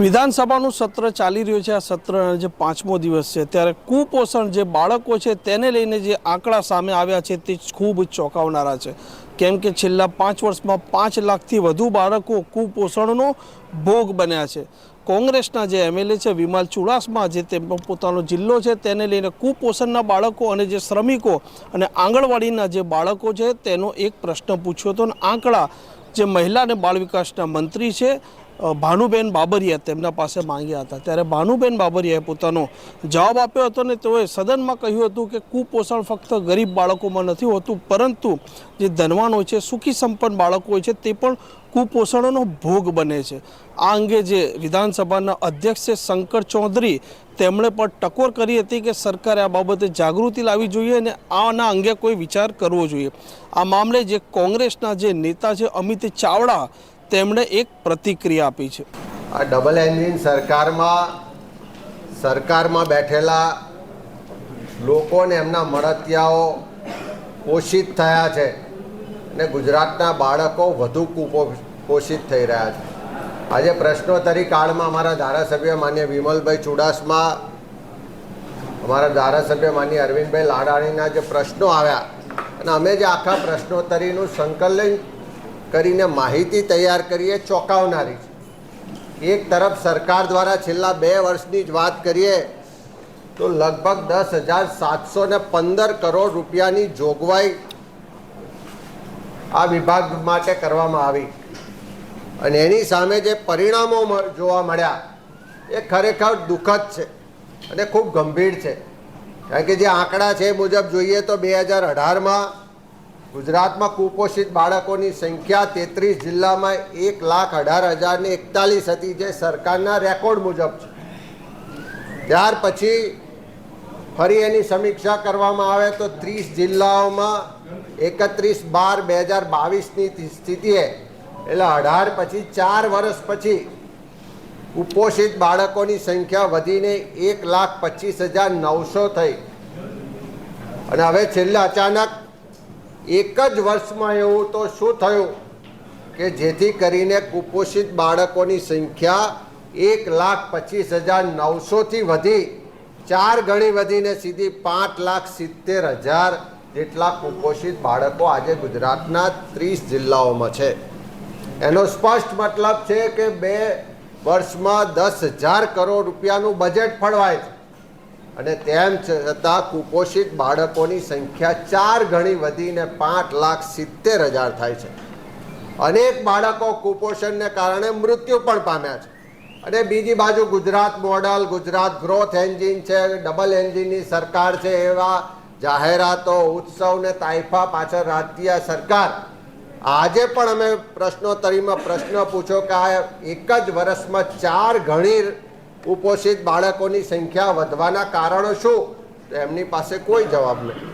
વિધાનસભાનું સત્ર ચાલી રહ્યું છે. આ સત્ર જે પાંચમો દિવસ છે. ત્યારે કુપોષણ જે બાળકો છે તેને લઈને જે આંકડા સામે આવ્યા છે તે ખૂબ ચોંકાવનારા છે. કેમ કે છેલ્લા પાંચ વર્ષમાં પાંચ લાખથી વધુ બાળકો કુપોષણનો ભોગ બન્યા છે. કોંગ્રેસના જે એમએલએ છે, વિમાલ ચુડાસમા, જે તેમનો પોતાનો જિલ્લો છે તેને લઈને કુપોષણના બાળકો અને જે શ્રમિકો અને આંગણવાડીના જે બાળકો છે તેનો એક પ્રશ્ન પૂછ્યો હતો. અને આંકડા જે મહિલા અને બાળ વિકાસના મંત્રી છે ભાનુબેન બાબરિયા તેમના પાસે માંગ્યા હતા. ત્યારે ભાનુબેન બાબરિયાએ પોતાનો જવાબ આપ્યો હતો ને તેઓએ સદનમાં કહ્યું હતું કે કુપોષણ ફક્ત ગરીબ બાળકોમાં નથી હોતું, પરંતુ જે ધનવાન હોય છે, સુખી સંપન્ન બાળકો હોય છે, તે પણ કુપોષણનો ભોગ બને છે. આ અંગે જે વિધાનસભાના અધ્યક્ષ છે શંકર ચૌધરી, તેમણે પણ ટકોર કરી હતી કે સરકારે આ બાબતે જાગૃતિ લાવવી જોઈએ અને આના અંગે કોઈ વિચાર કરવો જોઈએ. આ મામલે જે કોંગ્રેસના જે નેતા છે અમિત ચાવડા તેમણે એક પ્રતિક્રિયા આપી છે. આ ડબલ એન્જિન સરકારમાં સરકારમાં બેઠેલા લોકોને એમના મળતિયાઓ પોષિત થયા છે અને ગુજરાતના બાળકો વધુ કુપોષિત થઈ રહ્યા છે. આજે પ્રશ્નોત્તરી કાળમાં અમારા ધારાસભ્ય માન્ય વિમલભાઈ ચુડાસમા, અમારા ધારાસભ્ય માન્ય અરવિંદભાઈ લાડાણીના જે પ્રશ્નો આવ્યા અને અમે જે આખા પ્રશ્નોત્તરીનું સંકલન કરીને માહિતી તૈયાર કરીએ, ચોંકાવનારી છે. એક તરફ સરકાર દ્વારા છેલ્લા બે વર્ષની જ વાત કરીએ, તો લગભગ દસ હજાર સાતસો ને પંદર કરોડ રૂપિયાની જોગવાઈ આ વિભાગ માટે કરવામાં આવી. અને એની સામે જે પરિણામો જોવા મળ્યા, એ ખરેખર દુઃખદ છે અને ખૂબ ગંભીર છે. કારણ કે જે આંકડા છે એ મુજબ જોઈએ તો બે હજાર અઢારમાં ગુજરાતમાં કુપોષિત બાળકોની સંખ્યા તેત્રીસ જિલ્લામાં એક લાખ અઢાર હજારની એકતાલીસ હતી, જે સરકારના રેકોર્ડ મુજબ છે. ત્યાર પછી ફરી એની સમીક્ષા કરવામાં આવે તો ત્રીસ જિલ્લાઓમાં એકત્રીસ બાર બે હજાર બાવીસની સ્થિતિએ એટલે અઢાર પછી ચાર વર્ષ પછી કુપોષિત બાળકોની સંખ્યા વધીને એક લાખ પચીસ હજાર નવસો થઈ. અને હવે છેલ્લે અચાનક એક જ વર્ષમાં એવું તો શું થયું કે જેથી કરીને કુપોષિત બાળકોની સંખ્યા એક લાખ પચીસ હજાર નવસોથી વધી, ચાર ગણી વધીને સીધી પાંચ લાખ સિત્તેર હજાર જેટલા કુપોષિત બાળકો આજે ગુજરાતના ત્રીસ જિલ્લાઓમાં છે. એનો સ્પષ્ટ મતલબ છે કે બે વર્ષમાં દસ હજાર કરોડ રૂપિયાનું બજેટ ફળવાય છે. અને તેમ છતાં કુપોષિત બાળકોની સંખ્યા ચાર ગણી વધીને પાંચ લાખ સિત્તેર હજાર થાય છે. અનેક બાળકો કુપોષણને કારણે મૃત્યુ પણ પામ્યા છે. અને બીજી બાજુ Gujarat model, Gujarat growth engine છે ડબલ એન્જિનની સરકાર છે એવા જાહેરાતો ઉત્સવ ને તાઇફા પાછળ રાજ્ય સરકાર. આજે પણ અમે પ્રશ્નોત્તરીમાં પ્રશ્ન પૂછો કે આ એક જ વર્ષમાં ચાર ગણી કુપોષિત બાળકોની સંખ્યા વધવાના કારણો શું? તો એમની પાસે કોઈ જવાબ નથી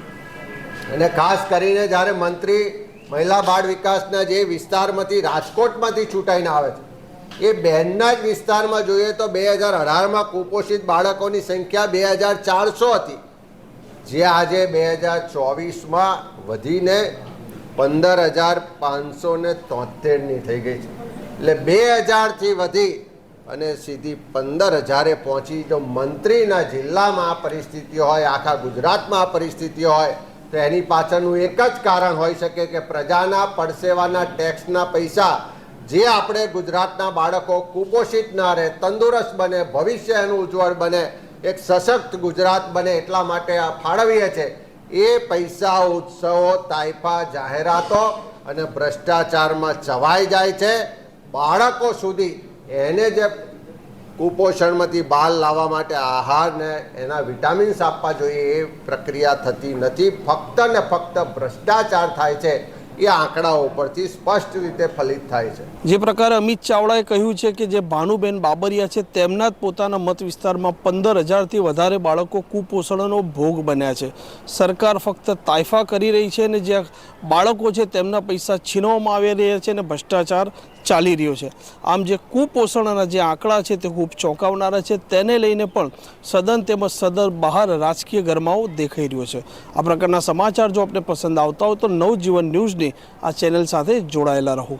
અને ખાસ કરીને જ્યારે મંત્રી મહિલા બાળ વિકાસના જે વિસ્તારમાંથી રાજકોટમાંથી ચૂંટાઈને આવે છે, એ બહેનના જ વિસ્તારમાં જોઈએ તો બે હજાર અઢારમાં કુપોષિત બાળકોની સંખ્યા બે હજાર ચારસો હતી. જે આજે બે હજાર ચોવીસમાં વધીને પંદર હજાર પાંચસો ને તોતેરની થઈ ગઈ છે. એટલે બે હજારથી વધી અને સીધી પંદર હજારે પહોંચી જો મંત્રીના જિલ્લામાં આ પરિસ્થિતિ હોય, આખા ગુજરાતમાં આ પરિસ્થિતિ હોય, તો એની પાછળનું એક જ કારણ હોઈ શકે કે પ્રજાના પડસેવાના ટેક્સના પૈસા જે આપણે ગુજરાતના બાળકો કુપોષિત ના રહે, તંદુરસ્ત બને, ભવિષ્ય એનું ઉજ્જવળ બને, એક સશક્ત ગુજરાત બને એટલા માટે આ ફાળવીએ છે, એ પૈસા ઉત્સવો તાઇફા જાહેરાતો અને ભ્રષ્ટાચારમાં ચવાઈ જાય છે. બાળકો સુધી એને જે કુપોષણમાંથી બહાર લાવવા માટે આહારને એના વિટામિન્સ આપવા જોઈએ એ પ્રક્રિયા થતી નથી. ફક્ત ને ફક્ત ભ્રષ્ટાચાર થાય છે એ આંકડાઓ ઉપરથી સ્પષ્ટ રીતે ફલિત થાય છે. જે પ્રકારે અમિત ચાવડાએ કહ્યું છે કે જે ભાનુબેન બાબરિયા છે તેમના જ પોતાના મત વિસ્તારમાં પંદર હજારથી વધારે બાળકો કુપોષણનો ભોગ બન્યા છે. સરકાર ફક્ત તાયફા કરી રહી છે અને જે બાળકો છે તેમના પૈસા છીનવામાં આવી રહ્યા છે અને ભ્રષ્ટાચાર ચાલી રહ્યો છે. આમ જે કુપોષણના જે આંકડા છે તે ખૂબ ચોંકાવનારા છે. તેને લઈને પણ સદન તેમજ સદન બહાર રાજકીય ગરમાવો દેખાઈ રહ્યો છે. આ પ્રકારના સમાચાર જો આપને પસંદ આવતા હોય તો નવજીવન ન્યૂઝની આ ચેનલ સાથે જોડાયેલા રહો.